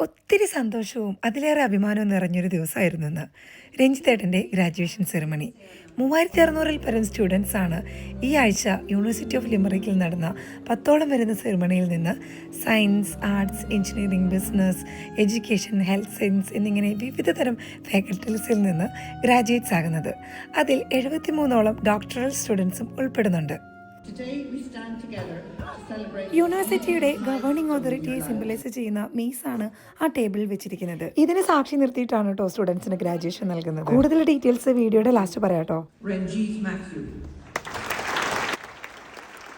ഒത്തിരി സന്തോഷവും അതിലേറെ അഭിമാനവും നിറഞ്ഞൊരു ദിവസമായിരുന്നു ഇന്ന് രഞ്ജിത്തേട്ടന്റെ ഗ്രാജുവേഷൻ സെറിമണി. മൂവായിരത്തി അറുന്നൂറിൽ പരം സ്റ്റുഡൻസാണ് ഈ ആഴ്ച യൂണിവേഴ്സിറ്റി ഓഫ് ലിമറിക്കിൽ നടന്ന പത്തോളം വരുന്ന സെറിമണിയിൽ നിന്ന് science arts engineering business education health science എന്നിങ്ങനെ വിവിധ തരം ഫാക്കൽറ്റീസിൽ നിന്ന് ഗ്രാജുവേറ്റ്സ് ആകുന്നത്. അതിൽ എഴുപത്തിമൂന്നോളം ഡോക്ടറൽ സ്റ്റുഡൻസും ഉൾപ്പെടുന്നുണ്ട്. Today we stand together യൂണിവേഴ്സിറ്റിയുടെ ഗവേണിംഗ് അതോറിറ്റിയെ സിംബലൈസ് ചെയ്യുന്ന മീസ് ആണ് ആ ടേബിളിൽ വെച്ചിരിക്കുന്നത്. ഇതിനെ സാക്ഷി നിർത്തിയിട്ടാണ് കേട്ടോ സ്റ്റുഡൻസിന് ഗ്രാജുവേഷൻ നൽകുന്നത്. കൂടുതൽ ഡീറ്റെയിൽസ് വീഡിയോയുടെ ലാസ്റ്റ് പറയാട്ടോ. Ranjit Matthew.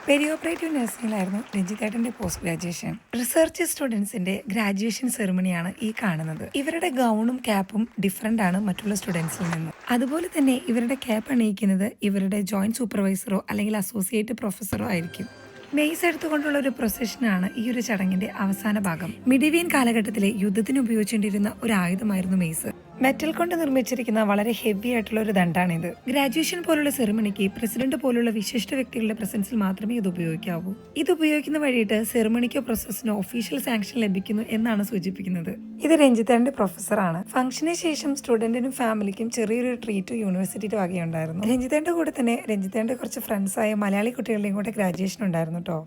പെരി ഓപ്പറേറ്റീവ് നഴ്സിംഗിലായിരുന്നു രഞ്ജിത്തേട്ടന്റെ പോസ്റ്റ് ഗ്രാജുവേഷൻ. റിസർച്ച് സ്റ്റുഡൻസിന്റെ ഗ്രാജുവേഷൻ സെറിമണിയാണ് ഈ കാണുന്നത്. ഇവരുടെ ഗൗണും ക്യാപ്പും ഡിഫറെന്റ് ആണ് മറ്റുള്ള സ്റ്റുഡൻസിൽ നിന്ന്. അതുപോലെ തന്നെ ഇവരുടെ ക്യാപ്പ് അണിയിക്കുന്നത് ഇവരുടെ ജോയിന്റ് സൂപ്പർവൈസറോ അല്ലെങ്കിൽ അസോസിയേറ്റ് പ്രൊഫസറോ ആയിരിക്കും. മെയ്സ് എടുത്തുകൊണ്ടുള്ള ഒരു പ്രൊസഷനാണ് ഈ ഒരു ചടങ്ങിന്റെ അവസാന ഭാഗം. മിഡിവിയൻ കാലഘട്ടത്തിലെ യുദ്ധത്തിന് ഉപയോഗിച്ചുകൊണ്ടിരുന്ന ഒരു ആയുധമായിരുന്നു മെയ്സ് മെറ്റൽ കൊണ്ട് നിർമ്മിച്ചിരിക്കുന്ന വളരെ ഹെവി ആയിട്ടുള്ള ഒരു ദണ്ടാണിത് ഗ്രാജുവേഷൻ പോലുള്ള സെറിമണിക്ക് പ്രസിഡന്റ് പോലുള്ള വിശിഷ്ട വ്യക്തികളുടെ പ്രസൻസിൽ മാത്രമേ ഇത് ഉപയോഗിക്കാവൂ. ഇത് ഉപയോഗിക്കുന്ന വഴിയിട്ട് സെറിമണിക്കോ പ്രോസസ്സിനോ ഒഫീഷ്യൽ സാങ്ഷൻ ലഭിക്കുന്നു എന്നാണ് സൂചിപ്പിക്കുന്നത്. ഇത് രഞ്ജിത്തേന്റെ പ്രൊഫസറാണ് ഫംഗ്ഷന് ശേഷം സ്റ്റുഡന്റിനും ഫാമിലിക്കും ചെറിയൊരു ട്രീറ്റ് യൂണിവേഴ്സിറ്റിയുടെ വകയുണ്ടായിരുന്നു. രഞ്ജിത്തേന്റെ കൂടെ തന്നെ രഞ്ജിത്തേന്റെ കുറച്ച് ഫ്രണ്ട്സായ മലയാളി കുട്ടികളുടെയും കൂടെ ഗ്രാജുവേഷൻ ഉണ്ടായിരുന്നു കേട്ടോ